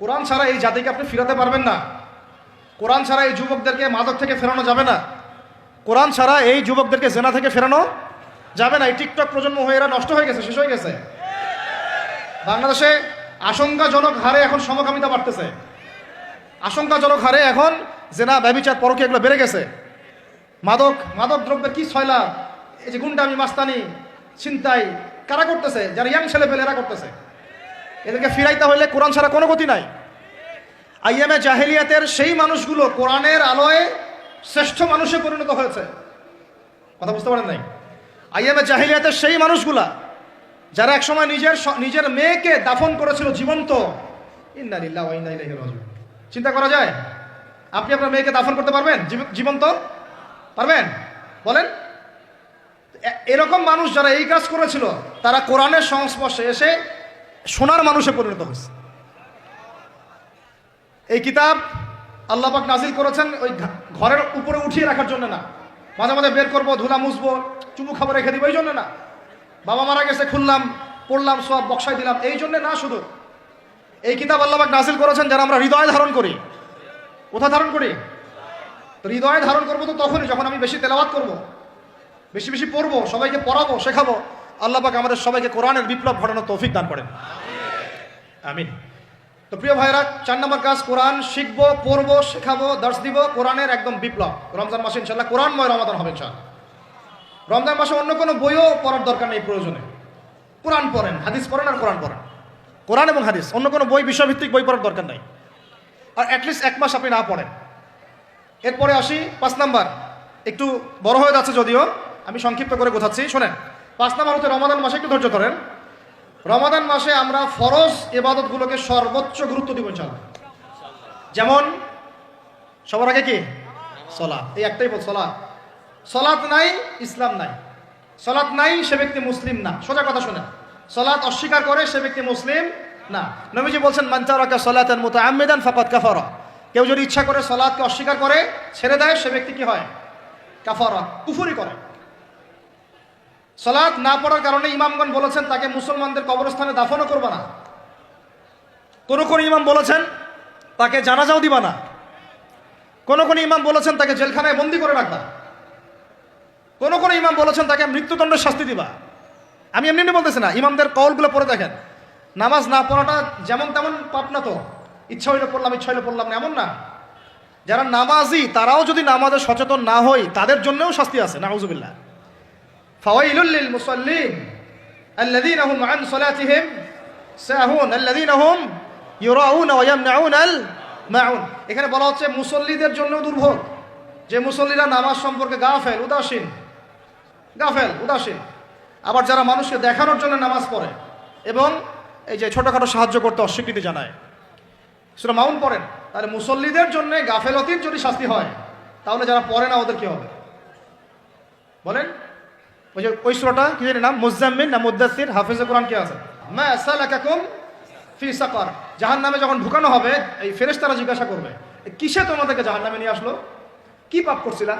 কোরআন ছাড়া এই জাতিকে আপনি ফিরাতে পারবেন না। কোরআন ছাড়া এই যুবকদেরকে মাদক থেকে ফেরানো যাবে না। কোরআন ছাড়া এই যুবকদেরকে জেনা থেকে ফেরানো যাবে না। এই টিকটক প্রজন্ম হয়ে এরা নষ্ট হয়ে গেছে, শেষ হয়ে গেছে। বাংলাদেশে আশঙ্কাজনক হারে এখন সমকামিতা বাড়তেছে। আশঙ্কাজনক হারে এখন জেনা, ব্যবিচার পরকে এগুলো বেড়ে গেছে। মাদক মাদক দ্রব্যের কি ছয়লা? এই যে গুন্ডামি, মাস্তানি, ছিনতাই, কারা করতেছে? যারা ইয়াং ছেলে পেলে এরা করতেছে। এদেরকে ফিরাইতে হইলে কোরআন ছাড়া কোনো গতি নাই। আইএমএ জাহেলিয়াতের সেই মানুষগুলো কোরআনের আলোয় শ্রেষ্ঠ মানুষে পরিণত হয়েছে। কথা বুঝতে পারেন নাই? আইএমএ জাহেলিয়াতের সেই মানুষগুলা, যারা একসময় নিজের নিজের মেয়েকে দাফন করেছিল জীবন্ত চিন্তা করা যায়? আপনি আপনার মেয়েকে দাফন করতে পারবেন? জীবন্ত? পারবেন? বলেন। এরকম মানুষ যারা এই কাজ করেছিল, তারা কোরআনের সংস্পর্শে এসে সোনার মানুষে পরিণত হয়েছে। এই কিতাব আল্লাহ পাক নাজিল করেছেন ওই ঘরের উপরে উঠিয়ে রাখার জন্য না। মাঝে মাঝে বের করব, ধুলা মুছবো, চুমু খাবার রেখে দিব, এই জন্য না। বাবা মারা গেছে, খুললাম, পড়লাম, সব বক্সাই দিলাম, এই জন্য না শুধু। এই কিতাব আল্লাহ পাক নাজিল করেছেন যারা আমরা হৃদয় ধারণ করি। কোথা ধারণ করি? হৃদয়ে ধারণ করব তো তখনই, যখন আমি বেশি তেলাওয়াত করব। বেশি বেশি পড়ব, সবাইকে পড়াবো, শেখাবো, আল্লাহ পাক আমাদের সবাইকে কোরআনের বিপ্লব ঘটানোর তৌফিক দান করেন। আমিন। তো প্রিয় ভাইরা, চার নম্বর কাজ, কোরআন শিখব, পড়ব, শেখাবো, দর্শ দিব, কোরআনের একদম বিপ্লব। রমজান মাসে ইনশাল্লাহ কোরআনময় রমাদান হবে ইনশাল্লাহ রমজান মাসে অন্য কোনো বইও পড়ার দরকার নেই, প্রয়োজনে। কোরআন পড়েন, হাদিস পড়েন আর কোরআন পড়েন। কোরআন এবং হাদিস, অন্য কোনো বই, বিষয়ভিত্তিক বই পড়ার দরকার নাই। আর অ্যাটলিস্ট এক মাস আপনি না পড়েন। এরপরে আসি, পাঁচ নাম্বার। একটু বড় হয়ে যাচ্ছে যদিও, আমি সংক্ষিপ্ত করে বোঝাচ্ছি শোনেন, পাঁচ নাম্বার হচ্ছে রমাদান মাসে একটু ধৈর্য ধরেন। রমাদান মাসে আমরা ফরজ এবাদতগুলোকে সর্বোচ্চ গুরুত্ব দিব ইনশাল্লাহ যেমন, সবার আগে কি? সলাৎ। এই একটাই বল সলাৎ। সলাৎ নাই, ইসলাম নাই। সলাৎ নাই, সে ব্যক্তি মুসলিম না। সোজা কথা শোনেন। সলাৎ অস্বীকার করে সে ব্যক্তি মুসলিম না। নবীজি বলছেন মান্তারাকা সলাতের মতো আমেদান ফাকাত কাফারা। কেউ যদি ইচ্ছা করে সলাৎকে অস্বীকার করে, ছেড়ে দেয়, সে ব্যক্তি কি হয়? কাফারা, কুফুরি করে। সলাৎ না পড়ার কারণে ইমামগণ বলেছেন, তাকে মুসলমানদের কবরস্থানে দাফনও করবে না। কোন কোন ইমাম বলেছেন, তাকে জানাজাও দিবা না। কোন কোন ইমাম বলেছেন, তাকে জেলখানায় বন্দি করে রাখবা। কোন কোন ইমাম বলেছেন, তাকে মৃত্যুদণ্ডের শাস্তি দিবা। আমি এমনি এমনি বলতেছি না, ইমামদের কলগুলো পড়ে দেখেন। নামাজ না পড়াটা যেমন তেমন পাপ না তো। ইচ্ছা হইলে পড়লাম, ইচ্ছা হইলে পড়লাম না, এমন না। যারা নামাজি, তারাও যদি নামাজে সচেতন না হয়, তাদের জন্যও শাস্তি আছে, নাউজুবিল্লাহ। فويل للمصلين الذين هم عن صلاتهم ساهون الذين هم يراؤون ويمنعون الماعون এখানে বলা হচ্ছে মুসল্লিদের জন্য দুর্ভোগ যে মুসল্লিরা নামাজ সম্পর্কে গাফেল উদাসীন গাফেল উদাসীন আবার যারা মানুষকে দেখানোর জন্য নামাজ পড়ে এবং এই যে ছোটোখাটো সাহায্য করতে অস্বীকৃতি জানায় সেটা মাউন পড়েন তাহলে মুসল্লিদের জন্য গাফেলতির যদি শাস্তি হয় তাহলে যারা পড়ে না ওদের কি হবে বলেন ওই যে, ওই সুরাটা কি জানি নাম? মুজাম্মিন না মুদাসির হাফিজে কোরআন কে আছে? মা সালাকাকুম ফি সাকার। জাহান্নামে যখন ঢুকানো হবে, এই ফেরেশতারা জিজ্ঞাসা করবে কিসে তোমাদেরকে জাহান্নামে নিয়ে আসলো? কি পাপ করছিলা?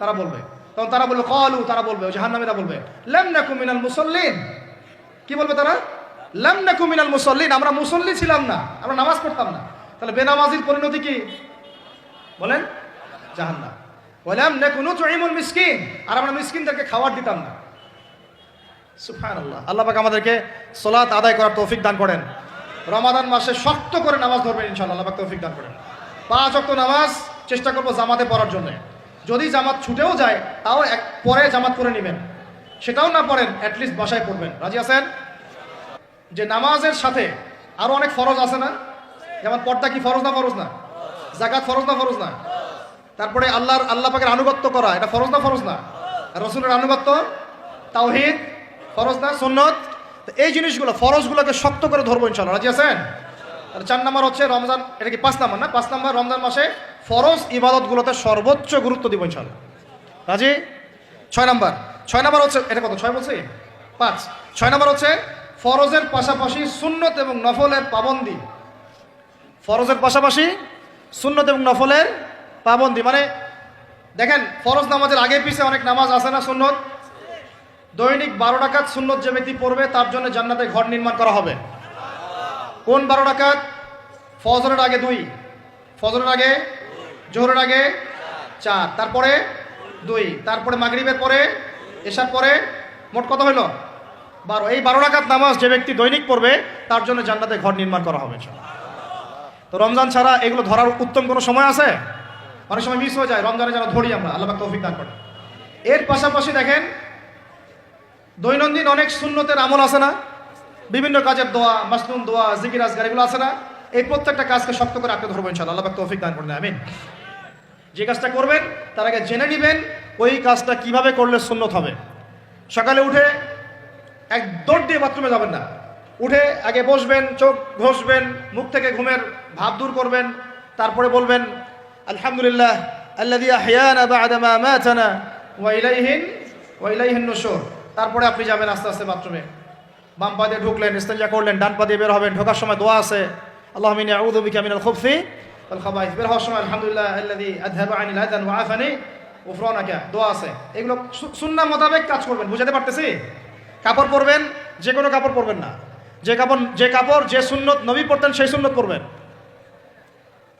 তারা বলবে, তখন তারা বলবে, কলু তারা বলবে ওই জাহান্নামীরা বলবে, লাম নাকু মিনাল মুসাল্লিন কি বলবে তারা? লাম নাকু মিনাল মুসাল্লিন আমরা মুসল্লি ছিলাম না, আমরা নামাজ পড়তাম না। তাহলে বেনামাজির পরিণতি কি? বলেন, জাহান্নাম। ওয়ালাম নাকুনু তুইমুল মিসকিন। আর আমরা মিসকিনদেরকে খাবার দিতাম না। সুবহানাল্লাহ। আল্লাহ পাক আমাদেরকে সালাত আদায় করার তৌফিক দান করেন। রমাদান মাসে শক্ত করে নামাজ ধরবেন ইনশাআল্লাহ, আল্লাহ পাক তৌফিক দান করেন। পাঁচ ওয়াক্ত নামাজ চেষ্টা করব জামাতে পড়ার জন্য। যদি জামাত ছুটেও যায়, তাও এক পরে জামাত করে নেবেন। সেটাও না পড়েন অ্যাটলিস্ট বাসায় পড়বেন। রাজি আছেন? যে নামাজের সাথে আরও অনেক ফরজ আছে না? যেমন পর্দা কি ফরজ না ফরজ না? জাকাত ফরজ না ফরজ না? তারপরে আল্লাহর, আল্লাহ পাকের আনুগত্য করা, এটা ফরজ না ফরজ না? রসুলের আনুগত্য, তাওহিদ, ফরজ না, সুন্নত? এই জিনিসগুলো, ফরজগুলোকে শক্ত করে ধরবো ইনশাল্লাহ রাজি আছেন? চার নাম্বার হচ্ছে রমজান, এটা কি পাঁচ নাম্বার না? পাঁচ নাম্বার রমজান মাসে ফরজ ইবাদতগুলোতে সর্বোচ্চ গুরুত্ব দিব ইনশাল্লাহ রাজি? ছয় নাম্বার। ছয় নাম্বার হচ্ছে, এটা কত? ছয় বলছি? পাঁচ। ছয় নাম্বার হচ্ছে ফরজের পাশাপাশি সুন্নত এবং নফলের পাবন্দি। ফরজের পাশাপাশি সুন্নত এবং নফলের পাবন্দি মানে দেখেন, ফরজ নামাজের আগে পিছে অনেক নামাজ আছে না সুন্নত? দৈনিক বারো টাকাত সুন্নত যে ব্যক্তি পড়বে, তার জন্য জান্নাতে ঘর নির্মাণ করা হবে। কোন বারো টাকাত ফজরের আগে দুই। ফজরের আগে জোহরের আগে চার। তারপরে দুই। তারপরে মাগরিবের পরে এসার পরে মোট কত হইল বারো। এই বারো রাকাত নামাজ যে ব্যক্তি দৈনিক পড়বে, তার জন্য জান্নাতে ঘর নির্মাণ করা হবে তো রমজান ছাড়া এগুলো ধরার উত্তম কোনো সময় আছে? অনেক সময় মিস হয়ে যায় রমজানে যারা ধরি আমরা, আল্লাহ তৌফিক দান করে এর পাশাপাশি দেখেন, দৈনন্দিন অনেক শূন্যতের আমল আছে না? বিভিন্ন কাজের দোয়া, মাসনুন দোয়া, জিকির আজগার, এগুলো আছে না? এই প্রত্যেকটা কাজকে শক্ত করে আপনি ধরবেন ইনশাআল্লাহ, আল্লাহ তৌফিক দান করেন, আমিন। যে কাজটা করবেন, তার আগে জেনে নেবেন, ওই কাজটা কীভাবে করলে সুন্নত হবে। সকালে উঠে এক দৌড় দিয়ে বাথরুমে যাবেন না। উঠে আগে বসবেন, চোখ ঘষবেন, মুখ থেকে ঘুমের ভাব দূর করবেন, তারপরে বলবেন আলহামদুলিল্লাহ আল্লাদি আহয়ানা বা'দা মা মাতানা ওয়া ইলাইহিন ওয়া ইলাইহিন নুশুর তারপরে আপনি যাবেন আস্তে আস্তে বাথরুমে। বাম পা দিয়ে ঢুকলেন, ইস্তেঞ্জা করলেন, ডান পা দিয়ে বের হবেন, ঢোকার সময় দোয়া আছে। আল্লাহ মিনি আউযু বিকা মিনাল খুবসি ওয়াল খাবাইস। বের হওয়ার সময়, আলহামদুলিল্লাহ, আল্লাযী আযহাবা আনিল আযান ওয়া আফানি গুফরানাকা দোয়া আছে। এগুলো সু- সুন্নাহ মোতাবেক কাজ করবেন, বুঝাতে পারতেছি? কাপড় পরবেন যে কোনো কাপড় পরবেন না। যে কাপড় যে কাপড়, যে সুন্নত নবী পরতেন, সেই সুন্নত পরবেন।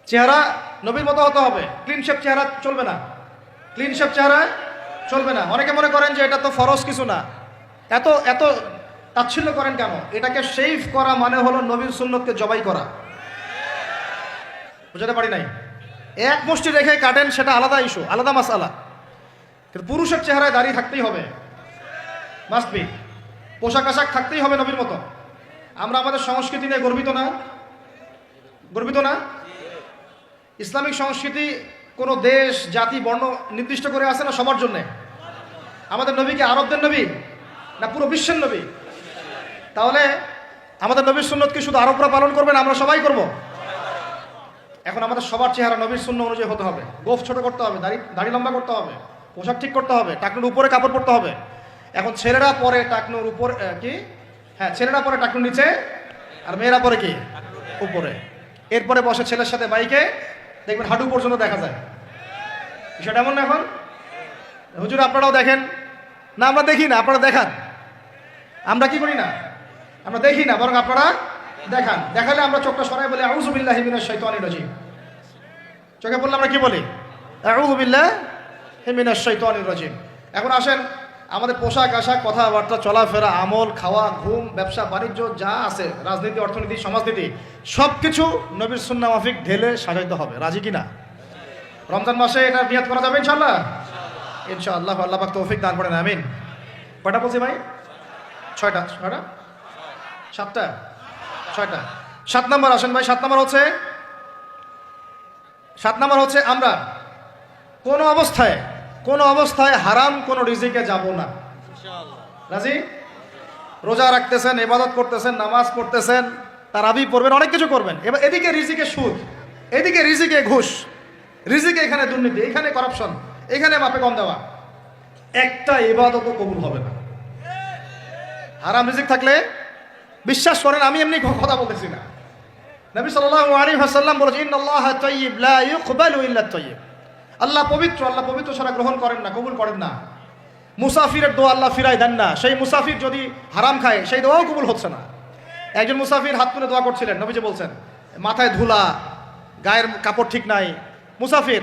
চেহারা নবীর মতো হতে হবে। ক্লিন শেপ চেহারা চলবে না। ক্লিন শেপ চেহারা চলবে না। অনেকে মনে করেন যে এটা তো ফরজ কিছু না। এত এত তাচ্ছিল্য করেন কেন? এটাকে শেভ করা মানে হলো নবীর সুন্নতকে জবাই করা। বুঝাতে পারি নাই? এক মুষ্টি রেখে কাটেন সেটা আলাদা ইস্যু আলাদা মাসালা। কিন্তু পুরুষের চেহারায় দাঁড়িয়ে থাকতেই হবে। মাস্ট পোশাক আশাক থাকতেই হবে নবীর মতো। আমরা আমাদের সংস্কৃতি নিয়ে গর্বিত না? গর্বিত না? ইসলামিক সংস্কৃতি কোনো দেশ, জাতি, বর্ণ নির্দিষ্ট করে আছে না সবার জন্যে? আমাদের নবী কি আরবদের নবী? না পুরো বিশ্বের নবী? তাহলে আমাদের নবীর সুন্নত কি শুধু আরবরা পালন করবে না আমরা সবাই করব? এখন আমাদের সবার চেহারা নবীর শূন্য অনুযায়ী হতে হবে। গোফ ছোট করতে হবে, দাড়ি দাড়ি লম্বা করতে হবে, পোশাক ঠিক করতে হবে, টাকনুর উপরে কাপড় পরতে হবে। এখন ছেলেরা পরে টাকনুর উপর কি? হ্যাঁ ছেলেরা পরে টাকনুর নিচে আর মেয়েরা পরে কি? উপরে। এরপরে বসে ছেলের সাথে বাইকে দেখবেন হাঁটু পর্যন্ত দেখা যায়। বিষয়টা এমন না এখন? হুজুর, আপনারাও দেখেন। না, আমরা দেখি না, আপনারা দেখান। আমরা কি করি না? আমরা দেখি না, বরং আপনারা দেখান। দেখালে আমরা চোখটা সরাই বলি আউজুবিল্লাহ হিমিনাশ শাইতানির রাজিম। চোখে পড়লে আমরা কি বলি? আউজুবিল্লাহ হিমিনাশ শাইতানির রাজিম। এখন আসেন আমাদের পোশাক আশাক কথাবার্তা চলাফেরা আমল খাওয়া ঘুম ব্যবসা বাণিজ্য যা আছে রাজনীতি অর্থনীতি সমাজনীতি সব কিছু নবীর সুন্না মাফিক ঢেলে সাজাইতে হবে। রাজি কিনা? রমজান মাসে এটা নিয়াত করা যাবে ইনশাল্লাহ ইনশাআল্লাহ আল্লাহ পাক তৌফিক দান করেন আমিন। কয়টা বলছি ভাই? ছয়টা। ছয়টা? সাতটা? ছয়টা। সাত নম্বর আসেন ভাই সাত নম্বর হচ্ছে সাত নম্বর হচ্ছে আমরা কোন অবস্থায় কোন অবস্থায় হারাম, কোন রিজিকে যাব না। রাজি? রোজা রাখতেছেন, ইবাদত করতেছেন, নামাজ পড়তেছেন, তারাবি পড়বেন, অনেক কিছু করবেন। এবার এদিকে রিজিকে সুদ, এদিকে রিজিকে ঘুষ, রিজিকে এখানে দুর্নীতি, এখানে করাপশন এখানে মাপে কম দেওয়া। একটা ইবাদতও কবুল হবে না। হারাম রিজিক থাকলে বিশ্বাস করেন, আমি এমনি কথা বলতেছি না। নবী সাল্লাল্লাহু আলাইহি ওয়াসাল্লাম বলেছেন, ইন্নাল্লাহা তাইয়্যিব, লা ইউকবালু ইল্লা তাইয়্যিব। আল্লাহ পবিত্র আল্লাহ পবিত্র ছাড়া গ্রহণ করেন না, কবুল করেন না। মুসাফিরের দোয়া আল্লাহ ফিরাই দেন না। সেই মুসাফির যদি হারাম খায়, সেই দোয়াও কবুল হচ্ছে না। একজন মুসাফির হাত তুলে দোয়া করছিলেন, নবীজি বলছেন, মাথায় ধুলা, গায়ের কাপড় ঠিক নাই। মুসাফির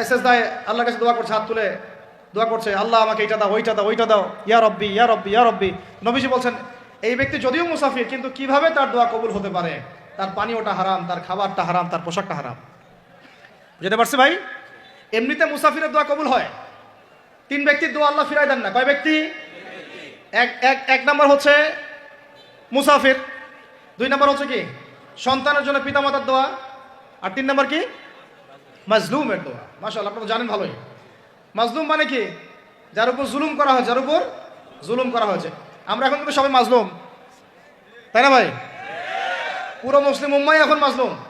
এসএস দায় আল্লাহর কাছে দোয়া করছে, হাত তুলে দোয়া করছে, আল্লাহ আমাকে এইটা দাও, ওইটা দাও ওইটা দাও। ইয়া রব্বি ইয়া রব্বি ইয়া রব্বি। নবীজি বলছেন, এই ব্যক্তি যদিও মুসাফির, কিন্তু কীভাবে তার দোয়া কবুল হতে পারে? তার পানীয়টা হারাম, তার খাবারটা হারাম, তার পোশাকটা হারাম। যেতে পারছি ভাই? এমনিতে মুসাফিরের দোয়া কবুল হয়? তিন ব্যক্তির দোয়া আল্লাহ ফিরাই দেন না। কয় ব্যক্তি? এক এক এক নম্বর হচ্ছে মুসাফির। দুই নম্বর হচ্ছে কি? সন্তানের জন্য পিতামাতার দোয়া। আর তিন নম্বর কি? মাজলুমের দোয়া। মাসাল আপনারা জানেন ভালোই। মাজলুম মানে কি? যার উপর জুলুম করা হয়, যার উপর জুলুম করা হয়েছে। আমরা এখন কিন্তু সবাই মাজলুম। তাই না ভাই? পুরো মুসলিম উম্মাই এখন মাজলুম।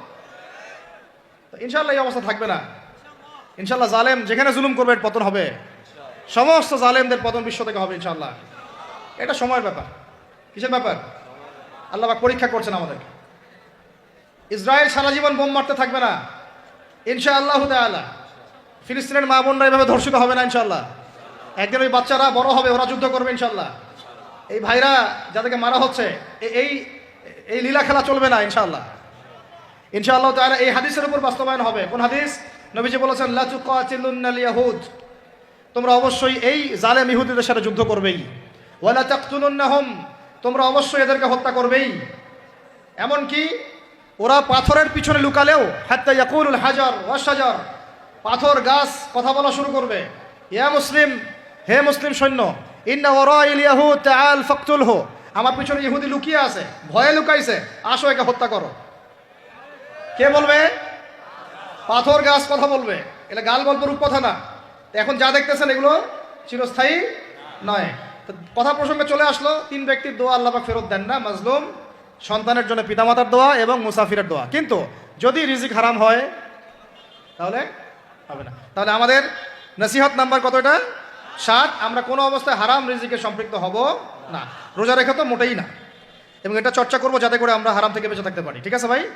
ইনশাল্লাহ এই অবস্থা থাকবে না। ইনশাল্লাহ জালেম যেখানে জুলুম করবে এর পতন হবে। সমস্ত জালেমদের পতন বিশ্ব থেকে হবে ইনশাল্লাহ এটা সময়ের ব্যাপার। কিসের ব্যাপার? আল্লাহ পরীক্ষা করছেন আমাদেরকে। ইসরায়েল সারা জীবন বোম মারতে থাকবে না। ইনশা আল্লাহ তাআলা। ফিলিস্তিনের মা বোনরা এভাবে ধর্ষিত হবে না ইনশাল্লাহ একদিন ওই বাচ্চারা বড় হবে, ওরা যুদ্ধ করবে ইনশাল্লাহ এই ভাইরা যাদেরকে মারা হচ্ছে এই এই লীলা খেলা চলবে না ইনশাল্লাহ ইনশাআল্লাহ তাআলা এই হাদিসের উপর বাস্তবায়ন হবে। কোন হাদিস? নবীজি বলেছেন, লা তুকাতিলুন্নাল ইয়াহুদ তোমরা অবশ্যই এই জালেম ইহুদিদের সাথে যুদ্ধ করবেই। ওয়ালা তাকতুলুন্নাহুম। তোমরা অবশ্যই এদেরকে হত্যা করবেই। এমনকি ওরা পাথরের পিছনে লুকালেও, হাত্তা ইয়াকুলুল হাজার ওয়াশাজার পাথর, গাছ, কথা বলা শুরু করবে। ইয়া মুসলিম, হে মুসলিম সৈন্য, ইন্না ওরাইল ইয়াহুদ তাআল ফাকতুলহু। আমার পিছনে ইহুদি লুকিয়ে আছে, ভয়ে লুকাইছে, আসো একে হত্যা করো। কে বলবে? পাথর গাছ কথা বলবে। এটা গাল গল্প রূপ কথা না। এখন যা দেখতেছেন এগুলো চিরস্থায়ী নয়। তো কথা প্রসঙ্গে চলে আসলো, তিন ব্যক্তির দোয়া আল্লাহ পাক ফেরত দেন না, মাজলুম। সন্তানের জন্য পিতামাতার দোয়া এবং মুসাফিরের দোয়া। কিন্তু যদি রিজিক হারাম হয়, তাহলে হবে না। তাহলে আমাদের নসিহত নাম্বার কতটা সাত। আমরা কোনো অবস্থায় হারাম রিজিকে সম্পৃক্ত হব না। রোজা রেখে তো মোটেই না। এবং এটা চর্চা করব যাতে করে আমরা হারাম থেকে বেঁচে থাকতে পারি। ঠিক আছে ভাই?